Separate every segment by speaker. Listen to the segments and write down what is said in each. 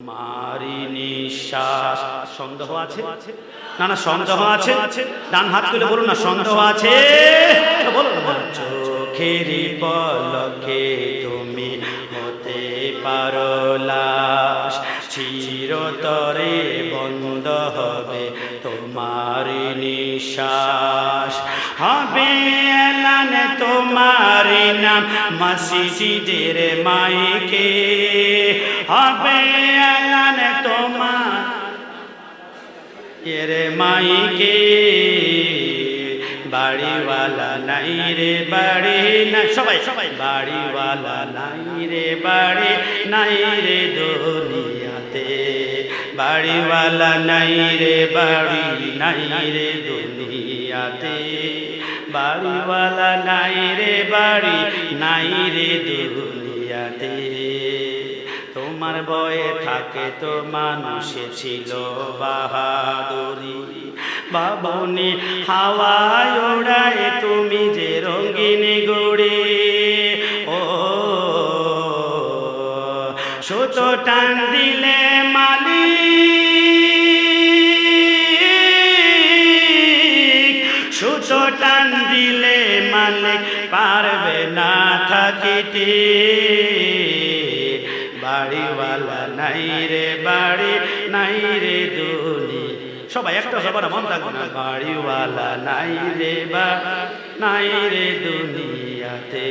Speaker 1: মারি আছে? না না, সন্দেহ আছে। ডান হাত বলুন না, সন্দেহ আছে? পলকে তুমি হতে পারো চিরতরে বন্ধ হবে তোমার নিঃশ্বাস। হবে তোমার নাম। মসজিদের মাইকে। হবে তোমার এর মাইকে, বাড়িওয়ালা নাই রে, বাড়ি না সবাই সবাই। বাড়িওয়ালা নাই রে, বাড়ি নাই রে দুনিয়াতে। বাড়িওয়ালা নাই রে, বাড়ি নাই রে দুনিয়াতে। বাড়িওয়ালা নাই রে, বাড়ি নাই রে দুনিয়াতে। তোমার বয়ে থাকে তো মানুষে ছিল বাহাদুরি। বাবনে হাওয়ায় ওড়ায় তুমি যে রঙিন গড়ে। ও, সুতো টান দিলে মালিক, সুতো টান দিলে মালিক পারবে না থাকিতে বাড়িওয়ালা নাই রে, বাড়ি নাই রে দুনি। সবাই একটা সবার মন থাকবে না, বাড়িওয়ালা নাই রে, বা নাই রে দুনিয়াতে।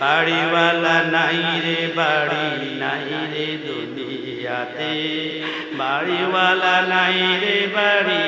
Speaker 1: বাড়িওয়ালা নাই রে, বাড়ি নাই রে দুনিয়াতে। বাড়িওয়ালা নাই রে, বাড়ি